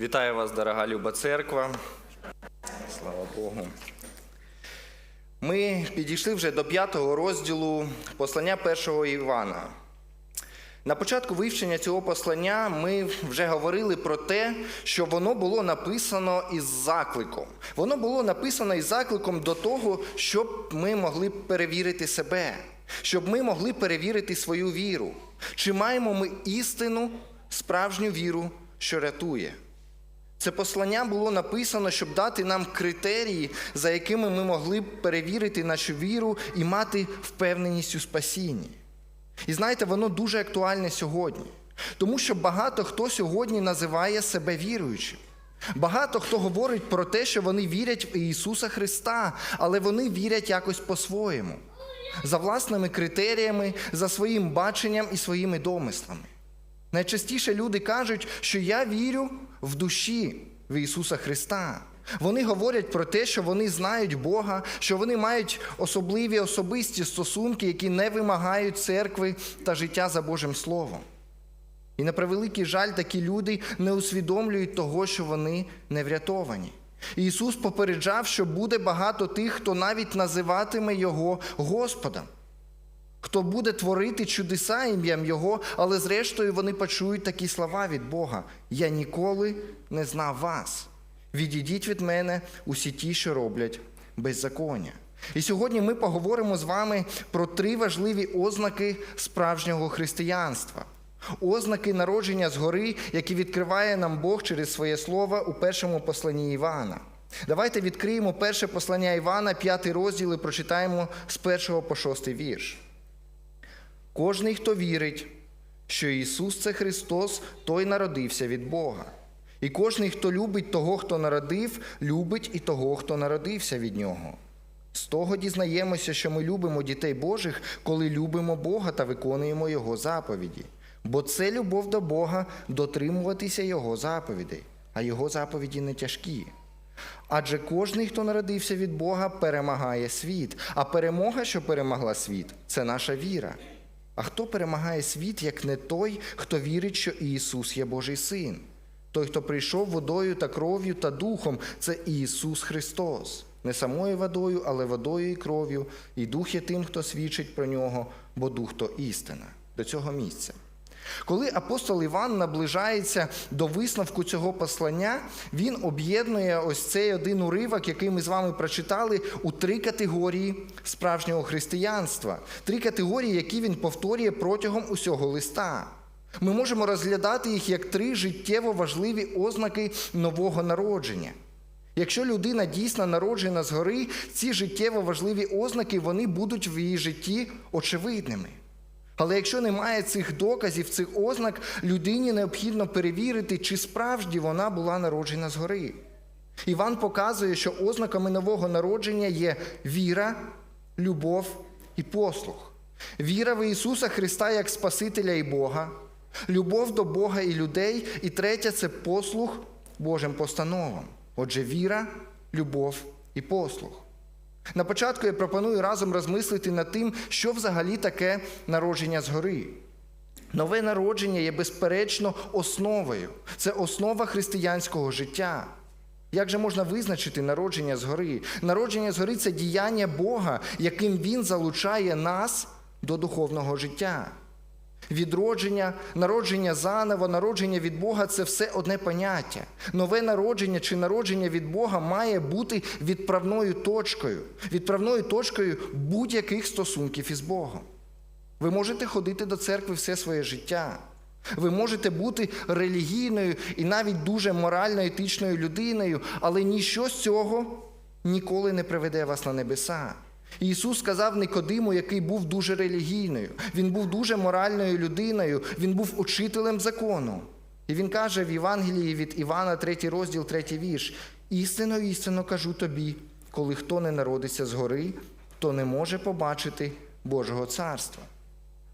Вітаю вас, дорога Люба Церква. Слава Богу. Ми підійшли вже до п'ятого розділу послання першого Івана. На початку вивчення цього послання ми вже говорили про те, що воно було написано із закликом. Воно було написано із закликом до того, щоб ми могли перевірити себе, щоб ми могли перевірити свою віру. Чи маємо ми істину, справжню віру, що рятує? Це послання було написано, щоб дати нам критерії, за якими ми могли б перевірити нашу віру і мати впевненість у спасінні. І знаєте, воно дуже актуальне сьогодні, тому що багато хто сьогодні називає себе віруючим. Багато хто говорить про те, що вони вірять в Ісуса Христа, але вони вірять якось по-своєму, за власними критеріями, за своїм баченням і своїми домислами. Найчастіше люди кажуть, що я вірю в душі в Ісуса Христа. Вони говорять про те, що вони знають Бога, що вони мають особливі особисті стосунки, які не вимагають церкви та життя за Божим Словом. І на превеликий жаль, такі люди не усвідомлюють того, що вони не врятовані. Ісус попереджав, що буде багато тих, хто навіть називатиме Його Господом хто буде творити чудеса ім'ям Його, але зрештою вони почують такі слова від Бога: Я ніколи не знав вас. Відійдіть від мене усі ті, що роблять беззаконня. І сьогодні ми поговоримо з вами про три важливі ознаки справжнього християнства. Ознаки народження згори, які відкриває нам Бог через своє слово у першому посланні Івана. Давайте відкриємо перше послання Івана, п'ятий розділ і прочитаємо з першого по шостий вірш. Кожний, хто вірить, що Ісус це Христос, той народився від Бога. І кожний, хто любить того, хто народив, любить і того, хто народився від Нього. З того дізнаємося, що ми любимо дітей Божих, коли любимо Бога та виконуємо Його заповіді. Бо це любов до Бога дотримуватися Його заповідей, а Його заповіді не тяжкі. Адже кожний, хто народився від Бога, перемагає світ, а перемога, що перемогла світ, це наша віра. А хто перемагає світ, як не той, хто вірить, що Ісус є Божий Син? Той, хто прийшов водою та кров'ю та духом, це Ісус Христос. Не самою водою, але водою і кров'ю, і дух є тим, хто свідчить про нього, бо дух то істина. До цього місця. Коли апостол Іван наближається до висновку цього послання, він об'єднує ось цей один уривок, який ми з вами прочитали, у три категорії справжнього християнства, три категорії, які він повторює протягом усього листа. Ми можемо розглядати їх як три життєво важливі ознаки нового народження. Якщо людина дійсно народжена згори, ці життєво важливі ознаки вони будуть в її житті очевидними. Але якщо немає цих доказів, цих ознак, людині необхідно перевірити, чи справді вона була народжена згори. Іван показує, що ознаками нового народження є віра, любов і послух. Віра в Ісуса Христа як Спасителя і Бога, любов до Бога і людей, і третя це послух Божим постановам. Отже, віра, любов і послух. На початку я пропоную разом розмислити над тим, що взагалі таке народження згори. Нове народження є безперечно основою. Це основа християнського життя. Як же можна визначити народження згори? Народження згори це діяння Бога, яким Він залучає нас до духовного життя. Відродження, народження заново, народження від Бога це все одне поняття. Нове народження чи народження від Бога має бути відправною точкою, відправною точкою будь-яких стосунків із Богом. Ви можете ходити до церкви все своє життя. Ви можете бути релігійною і навіть дуже морально етичною людиною, але ніщо з цього ніколи не приведе вас на небеса. Ісус сказав Никодиму, який був дуже релігійною, він був дуже моральною людиною, він був учителем закону. І він каже в Євангелії від Івана, 3 розділ, 3 вірш: істинно, істинно кажу тобі, коли хто не народиться згори, то не може побачити Божого царства.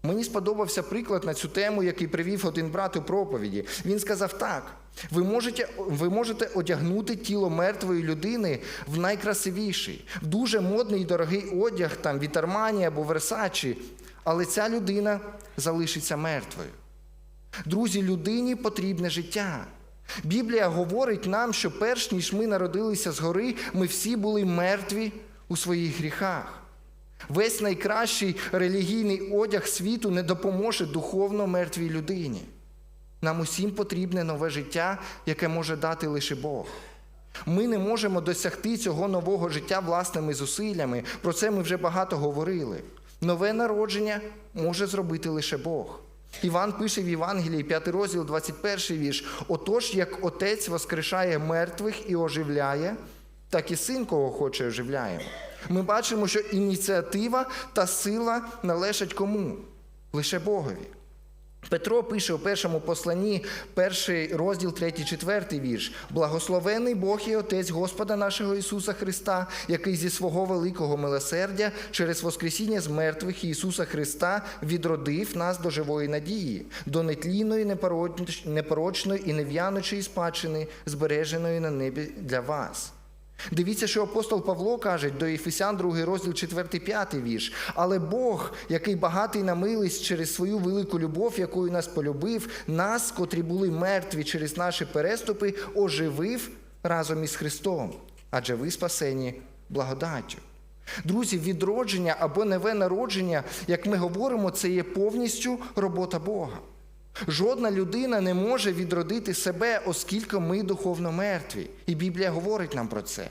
Мені сподобався приклад на цю тему, який привів один брат у проповіді. Він сказав так: ви можете ви можете одягнути тіло мертвої людини в найкрасивіший, в дуже модний і дорогий одяг, там від Армані або Версачі, але ця людина залишиться мертвою. Друзі, людині потрібне життя. Біблія говорить нам, що перш ніж ми народилися згори, ми всі були мертві у своїх гріхах. Весь найкращий релігійний одяг світу не допоможе духовно мертвій людині. Нам усім потрібне нове життя, яке може дати лише Бог. Ми не можемо досягти цього нового життя власними зусиллями. Про це ми вже багато говорили. Нове народження може зробити лише Бог. Іван пише в Євангелії, 5 розділ, 21 вірш. Отож, як отець воскрешає мертвих і оживляє, так і син, кого хоче, оживляємо. Ми бачимо, що ініціатива та сила належать кому? Лише Богові. Петро пише у першому посланні, перший розділ, третій, четвертий вірш. Благословений Бог і Отець Господа нашого Ісуса Христа, який зі свого великого милосердя через Воскресіння з мертвих Ісуса Христа відродив нас до живої надії, до нетлінної, непорочної і нев'яночої спадщини, збереженої на небі для вас. Дивіться, що апостол Павло каже до Ефесян, 2 розділ 4-5 вірш. Але Бог, який багатий на милість через свою велику любов, якою нас полюбив, нас, котрі були мертві через наші переступи, оживив разом із Христом. Адже ви спасені благодаттю. Друзі, відродження або нове народження, як ми говоримо, це є повністю робота Бога. Жодна людина не може відродити себе, оскільки ми духовно мертві. І Біблія говорить нам про це.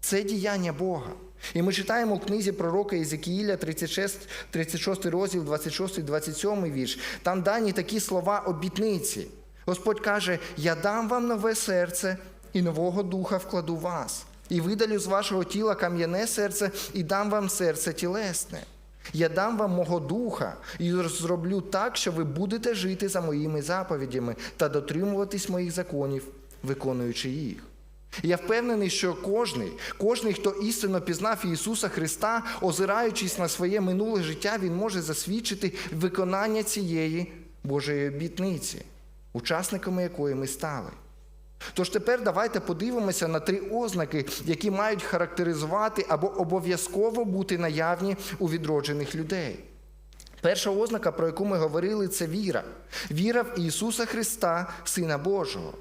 Це діяння Бога. І ми читаємо у книзі пророка Єзекіїля, 36, 36 розділ, 26, 27 вірш. Там дані такі слова обітниці. Господь каже: Я дам вам нове серце і нового духа вкладу в вас, і видалю з вашого тіла кам'яне серце, і дам вам серце тілесне. Я дам вам мого духа і зроблю так, що ви будете жити за моїми заповідями та дотримуватись моїх законів, виконуючи їх. Я впевнений, що кожний, кожний, хто істинно пізнав Ісуса Христа, озираючись на своє минуле життя, він може засвідчити виконання цієї Божої обітниці, учасниками якої ми стали. Тож тепер давайте подивимося на три ознаки, які мають характеризувати або обов'язково бути наявні у відроджених людей. Перша ознака, про яку ми говорили, це віра. Віра в Ісуса Христа, Сина Божого.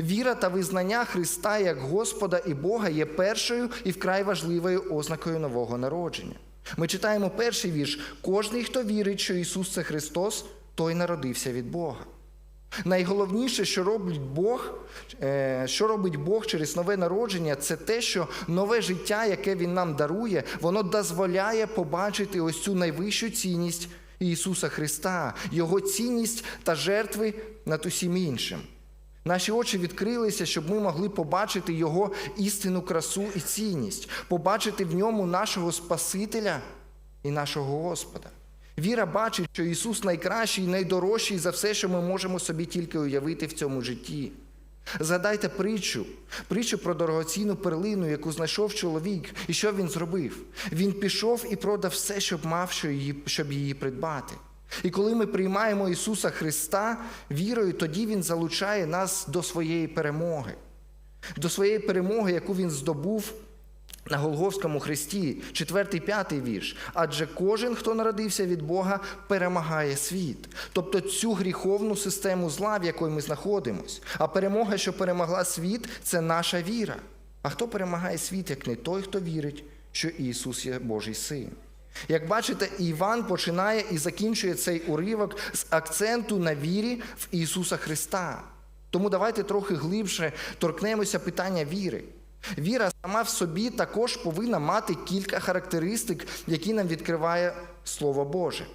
Віра та визнання Христа як Господа і Бога є першою і вкрай важливою ознакою нового народження. Ми читаємо перший вірш: кожний, хто вірить, що Ісус це Христос, той народився від Бога. Найголовніше, що робить Бог, е, що робить Бог через нове народження, це те, що нове життя, яке Він нам дарує, воно дозволяє побачити ось цю найвищу цінність Ісуса Христа, Його цінність та жертви над усім іншим. Наші очі відкрилися, щоб ми могли побачити Його істинну красу і цінність, побачити в ньому нашого Спасителя і нашого Господа. Віра бачить, що Ісус найкращий найдорожчий за все, що ми можемо собі тільки уявити в цьому житті. Згадайте притчу, притчу про дорогоцінну перлину, яку знайшов чоловік, і що він зробив. Він пішов і продав все, щоб мав, щоб її придбати. І коли ми приймаємо Ісуса Христа вірою, тоді Він залучає нас до своєї перемоги, до своєї перемоги, яку Він здобув на Голговському хресті, 4, 5 вірш. Адже кожен, хто народився від Бога, перемагає світ. Тобто цю гріховну систему зла, в якої ми знаходимося. А перемога, що перемогла світ, це наша віра. А хто перемагає світ, як не той, хто вірить, що Ісус є Божий син? Як бачите, Іван починає і закінчує цей уривок з акценту на вірі в Ісуса Христа. Тому давайте трохи глибше торкнемося питання віри. Віра сама в собі також повинна мати кілька характеристик, які нам відкриває Слово Боже.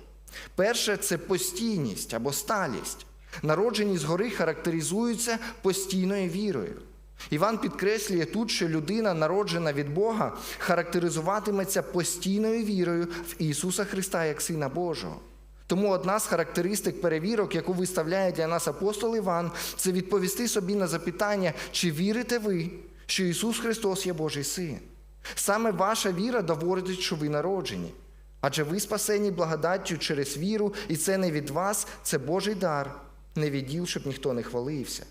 Перше це постійність або сталість. Народжені згори характеризуються постійною вірою. Іван підкреслює тут, що людина, народжена від Бога, характеризуватиметься постійною вірою в Ісуса Христа як Сина Божого. Тому одна з характеристик перевірок, яку виставляє для нас апостол Іван, це відповісти собі на запитання, чи вірите ви, що Ісус Христос є Божий Син. Саме ваша віра доводить, що ви народжені. Адже ви спасені благодаттю через віру, і це не від вас, це Божий дар, не від діл, щоб ніхто не хвалився.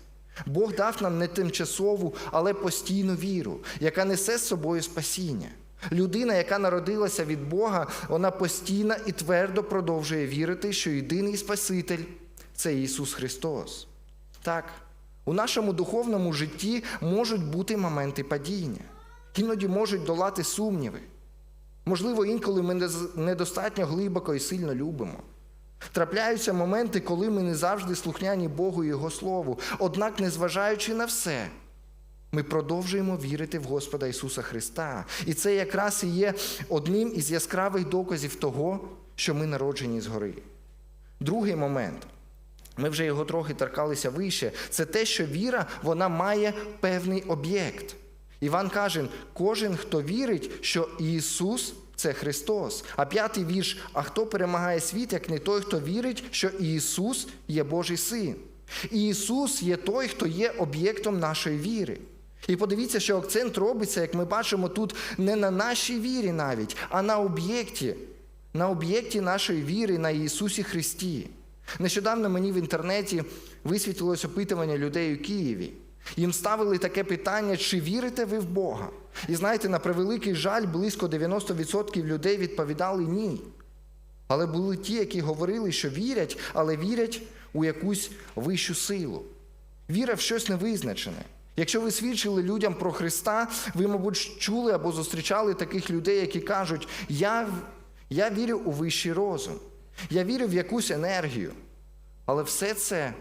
Бог дав нам не тимчасову, але постійну віру, яка несе з собою спасіння. Людина, яка народилася від Бога, вона постійно і твердо продовжує вірити, що єдиний Спаситель це Ісус Христос. Так, У нашому духовному житті можуть бути моменти падіння, іноді можуть долати сумніви. Можливо, інколи ми недостатньо глибоко і сильно любимо. Трапляються моменти, коли ми не завжди слухняні Богу і Його Слову. Однак, незважаючи на все, ми продовжуємо вірити в Господа Ісуса Христа. І це якраз і є одним із яскравих доказів того, що ми народжені згори. Другий момент. Ми вже його трохи торкалися вище. Це те, що віра вона має певний об'єкт. Іван каже: кожен, хто вірить, що Ісус це Христос. А п'ятий вірш: а хто перемагає світ, як не той, хто вірить, що Ісус є Божий син. І Ісус є той, хто є об'єктом нашої віри. І подивіться, що акцент робиться, як ми бачимо тут, не на нашій вірі навіть, а на об'єкті, на об'єкті нашої віри на Ісусі Христі. Нещодавно мені в інтернеті висвітлилось опитування людей у Києві. Їм ставили таке питання, чи вірите ви в Бога? І знаєте, на превеликий жаль, близько 90% людей відповідали ні. Але були ті, які говорили, що вірять, але вірять у якусь вищу силу. Віра в щось невизначене. Якщо ви свідчили людям про Христа, ви, мабуть, чули або зустрічали таких людей, які кажуть: я, я вірю у вищий розум, я вірю в якусь енергію. Але все це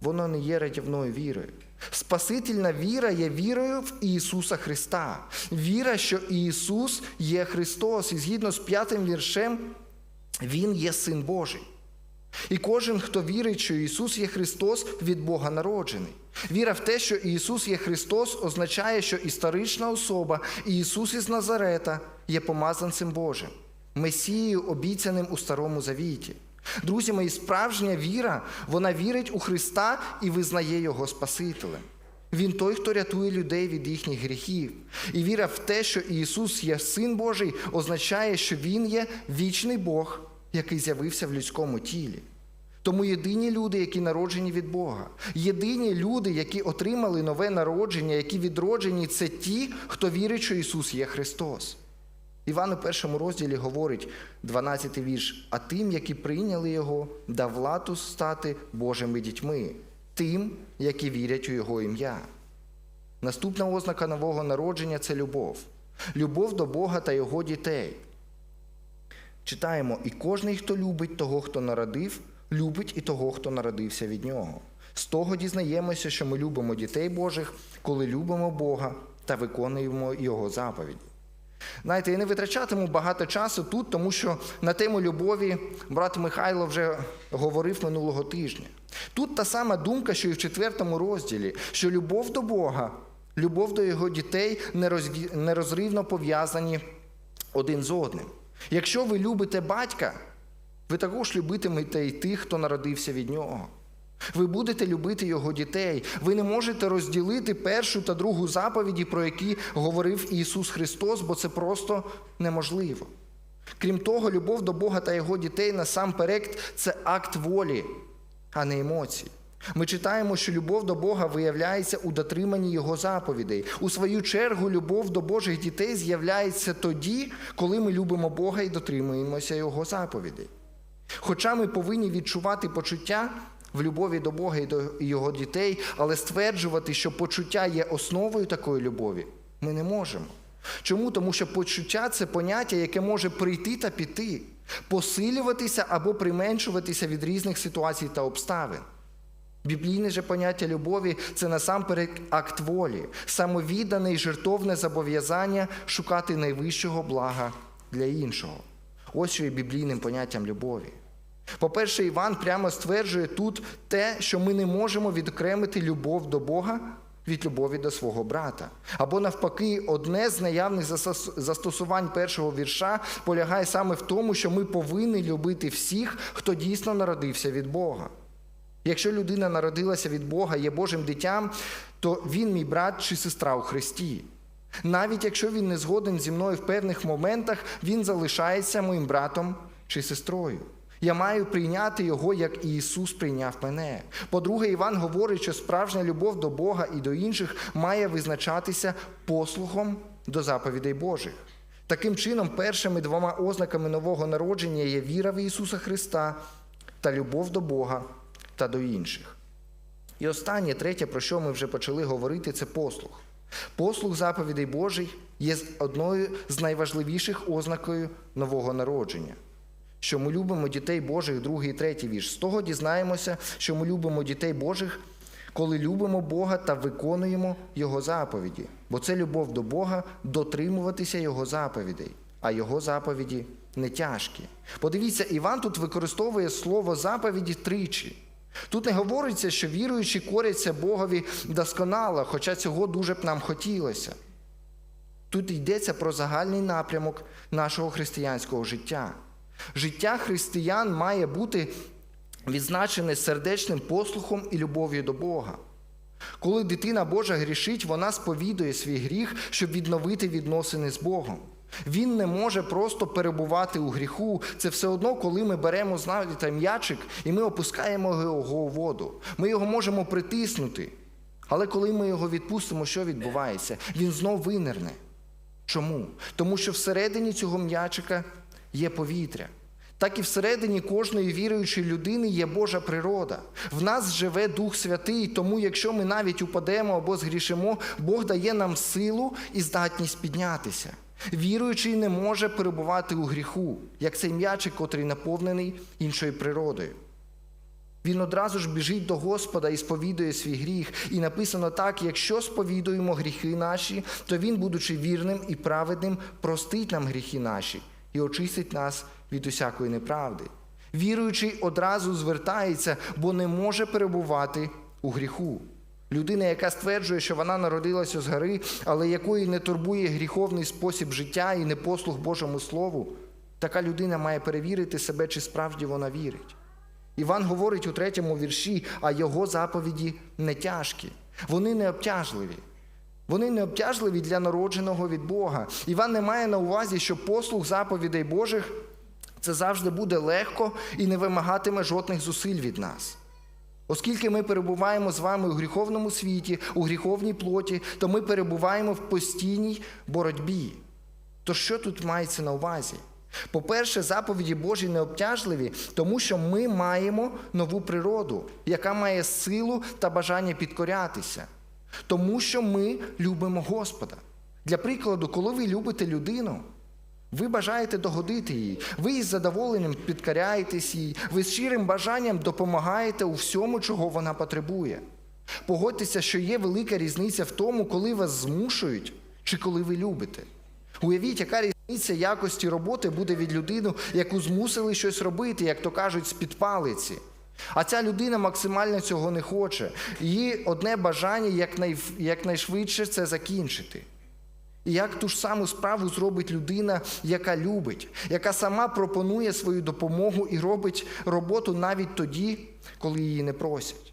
воно не є рятівною вірою. Спасительна віра є вірою в Ісуса Христа. Віра, що Ісус є Христос, і згідно з п'ятим віршем, Він є Син Божий. І кожен, хто вірить, що Ісус є Христос, від Бога народжений. Віра в те, що Ісус є Христос, означає, що історична особа Ісус із Назарета є помазанцем Божим, Месією, обіцяним у Старому Завіті. Друзі мої, справжня віра, вона вірить у Христа і визнає Його Спасителем. Він той, хто рятує людей від їхніх гріхів. І віра в те, що Ісус є Син Божий, означає, що Він є вічний Бог, який з'явився в людському тілі. Тому єдині люди, які народжені від Бога, єдині люди, які отримали нове народження, які відроджені, це ті, хто вірить, що Ісус є Христос. Іван у першому розділі говорить, 12 вірш, а тим, які прийняли Його, дав владу стати Божими дітьми, тим, які вірять у Його ім'я. Наступна ознака нового народження це любов. Любов до Бога та Його дітей. Читаємо, і кожний, хто любить того, хто народив, любить і того, хто народився від нього. З того дізнаємося, що ми любимо дітей Божих, коли любимо Бога та виконуємо Його заповіді. Знаєте, я не витрачатиму багато часу тут, тому що на тему любові брат Михайло вже говорив минулого тижня. Тут та сама думка, що і в четвертому розділі, що любов до Бога, любов до його дітей нерозривно пов'язані один з одним. Якщо ви любите батька, ви також любитимете і тих, хто народився від нього. Ви будете любити його дітей. Ви не можете розділити першу та другу заповіді, про які говорив Ісус Христос, бо це просто неможливо. Крім того, любов до Бога та його дітей насамперед це акт волі, а не емоцій. Ми читаємо, що любов до Бога виявляється у дотриманні Його заповідей. У свою чергу, любов до Божих дітей з'являється тоді, коли ми любимо Бога і дотримуємося Його заповідей. Хоча ми повинні відчувати почуття в любові до Бога і до Його дітей, але стверджувати, що почуття є основою такої любові, ми не можемо. Чому? Тому що почуття це поняття, яке може прийти та піти, посилюватися або применшуватися від різних ситуацій та обставин. Біблійне же поняття любові це насамперед акт волі, самовіддане і жертовне зобов'язання шукати найвищого блага для іншого. Ось що є біблійним поняттям любові. По-перше, Іван прямо стверджує тут те, що ми не можемо відокремити любов до Бога від любові до свого брата. Або навпаки, одне з наявних застосувань першого вірша полягає саме в тому, що ми повинні любити всіх, хто дійсно народився від Бога. Якщо людина народилася від Бога, є Божим дитям, то він мій брат чи сестра у Христі. Навіть якщо він не згоден зі мною в певних моментах, він залишається моїм братом чи сестрою. Я маю прийняти його, як і Ісус прийняв мене. По-друге, Іван говорить, що справжня любов до Бога і до інших має визначатися послухом до заповідей Божих. Таким чином, першими двома ознаками нового народження є віра в Ісуса Христа та любов до Бога та до інших. І останнє, третє, про що ми вже почали говорити, це послух. Послух заповідей Божий є одною з найважливіших ознакою нового народження. Що ми любимо дітей Божих, другий і третій вірш. З того дізнаємося, що ми любимо дітей Божих, коли любимо Бога та виконуємо Його заповіді. Бо це любов до Бога дотримуватися Його заповідей, а Його заповіді не тяжкі. Подивіться, Іван тут використовує слово заповіді тричі. Тут не говориться, що віруючі коряться Богові досконало, хоча цього дуже б нам хотілося. Тут йдеться про загальний напрямок нашого християнського життя. Життя християн має бути відзначене сердечним послухом і любов'ю до Бога. Коли дитина Божа грішить, вона сповідує свій гріх, щоб відновити відносини з Богом. Він не може просто перебувати у гріху. Це все одно, коли ми беремо знаєте, м'ячик і ми опускаємо його у воду. Ми його можемо притиснути. Але коли ми його відпустимо, що відбувається? Він знов винирне. Чому? Тому що всередині цього м'ячика є повітря. Так і всередині кожної віруючої людини є Божа природа. В нас живе Дух Святий, тому якщо ми навіть упадемо або згрішимо, Бог дає нам силу і здатність піднятися. Віруючий не може перебувати у гріху, як цей м'ячик, котрий наповнений іншою природою. Він одразу ж біжить до Господа і сповідує свій гріх. І написано так: якщо сповідуємо гріхи наші, то Він, будучи вірним і праведним, простить нам гріхи наші і очистить нас від усякої неправди. Віруючий одразу звертається, бо не може перебувати у гріху. Людина, яка стверджує, що вона народилася з гори, але якої не турбує гріховний спосіб життя і непослух Божому Слову, така людина має перевірити себе, чи справді вона вірить. Іван говорить у третьому вірші, а його заповіді не тяжкі, вони не обтяжливі. Вони не обтяжливі для народженого від Бога. Іван не має на увазі, що послух заповідей Божих це завжди буде легко і не вимагатиме жодних зусиль від нас. Оскільки ми перебуваємо з вами у гріховному світі, у гріховній плоті, то ми перебуваємо в постійній боротьбі. То що тут мається на увазі? По-перше, заповіді Божі не обтяжливі, тому що ми маємо нову природу, яка має силу та бажання підкорятися. Тому що ми любимо Господа. Для прикладу, коли ви любите людину, ви бажаєте догодити їй, ви із задоволенням підкоряєтесь їй, ви з щирим бажанням допомагаєте у всьому, чого вона потребує. Погодьтеся, що є велика різниця в тому, коли вас змушують чи коли ви любите. Уявіть, яка різниця якості роботи буде від людини, яку змусили щось робити, як то кажуть, з-під палиці. А ця людина максимально цього не хоче. Її одне бажання якнай, якнайшвидше це закінчити. І як ту ж саму справу зробить людина, яка любить, яка сама пропонує свою допомогу і робить роботу навіть тоді, коли її не просять.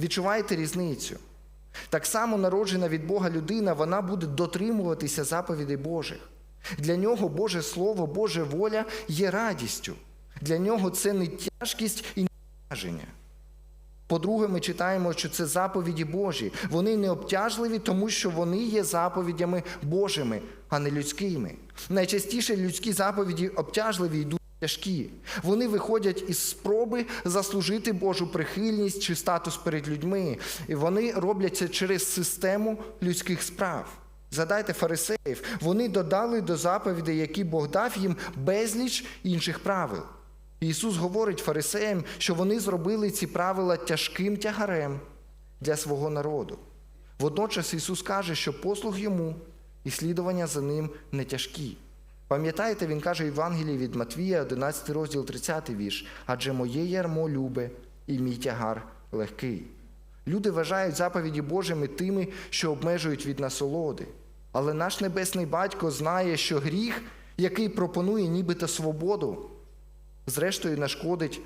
Відчуваєте різницю? Так само народжена від Бога людина, вона буде дотримуватися заповідей Божих. Для нього Боже Слово, Божа воля є радістю. Для нього це не тяжкість і не. По-друге, ми читаємо, що це заповіді Божі. Вони не обтяжливі, тому що вони є заповідями Божими, а не людськими. Найчастіше людські заповіді обтяжливі йдуть тяжкі. Вони виходять із спроби заслужити Божу прихильність чи статус перед людьми. І вони роблять це через систему людських справ. Згадайте фарисеїв, вони додали до заповідей, які Бог дав їм безліч інших правил. Ісус говорить фарисеям, що вони зробили ці правила тяжким тягарем для свого народу. Водночас Ісус каже, що послуг йому і слідування за ним не тяжкі. Пам'ятаєте, Він каже в Євангелії від Матвія, 11 розділ 30 вірш, адже моє ярмо любе і мій тягар легкий. Люди вважають заповіді Божими тими, що обмежують від насолоди. Але наш небесний батько знає, що гріх, який пропонує нібито свободу, зрештою нашкодить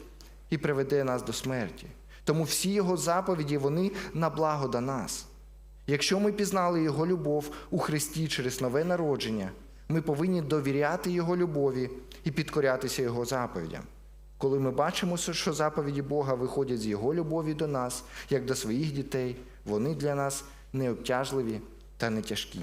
і приведе нас до смерті. Тому всі його заповіді вони на благо до нас. Якщо ми пізнали Його любов у Христі через нове народження, ми повинні довіряти Його любові і підкорятися Його заповідям. Коли ми бачимо, що заповіді Бога виходять з Його любові до нас, як до своїх дітей, вони для нас не обтяжливі та не тяжкі.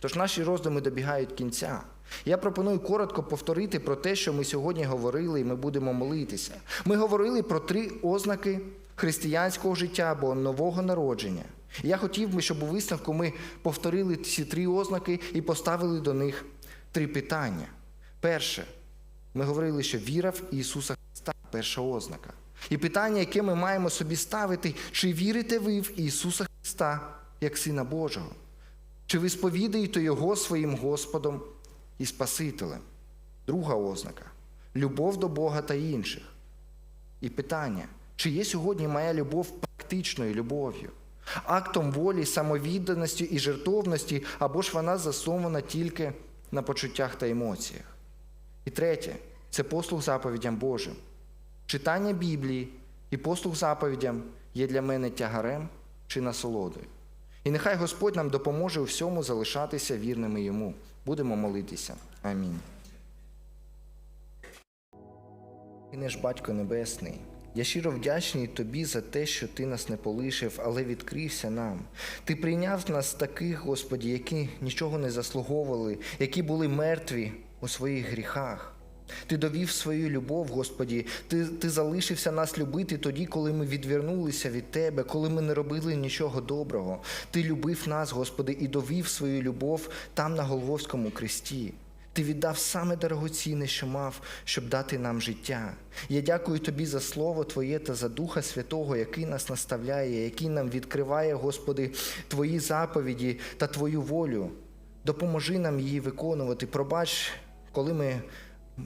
Тож наші роздуми добігають кінця. Я пропоную коротко повторити про те, що ми сьогодні говорили, і ми будемо молитися. Ми говорили про три ознаки християнського життя або нового народження. І я хотів би, щоб у висновку ми повторили ці три ознаки і поставили до них три питання. Перше, ми говорили, що віра в Ісуса Христа перша ознака. І питання, яке ми маємо собі ставити, чи вірите ви в Ісуса Христа як Сина Божого? Чи ви сповідаєте Його своїм Господом і Спасителем? Друга ознака любов до Бога та інших. І питання, чи є сьогодні моя любов практичною любов'ю, актом волі, самовідданості і жертовності, або ж вона заснована тільки на почуттях та емоціях? І третє це послуг заповідям Божим. Читання Біблії і послуг заповідям є для мене тягарем чи насолодою. І нехай Господь нам допоможе у всьому залишатися вірними йому. Будемо молитися. Амінь. Ти наш Батько Небесний. Я щиро вдячний тобі за те, що ти нас не полишив, але відкрився нам. Ти прийняв нас таких, Господі, які нічого не заслуговували, які були мертві у своїх гріхах. Ти довів свою любов, Господі, ти, ти залишився нас любити тоді, коли ми відвернулися від Тебе, коли ми не робили нічого доброго. Ти любив нас, Господи, і довів свою любов там на Голговському кресті. Ти віддав саме дорогоцінне, що мав, щоб дати нам життя. Я дякую тобі за слово Твоє та за Духа Святого, який нас наставляє, який нам відкриває, Господи, Твої заповіді та Твою волю. Допоможи нам її виконувати. Пробач, коли ми.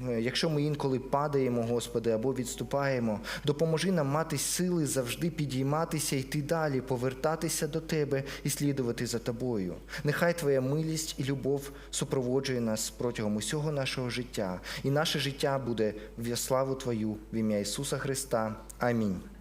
Е, Якщо ми інколи падаємо, Господи, або відступаємо, допоможи нам мати сили завжди підійматися, йти далі, повертатися до Тебе і слідувати за Тобою. Нехай Твоя милість і любов супроводжує нас протягом усього нашого життя, і наше життя буде в славу Твою в ім'я Ісуса Христа. Амінь.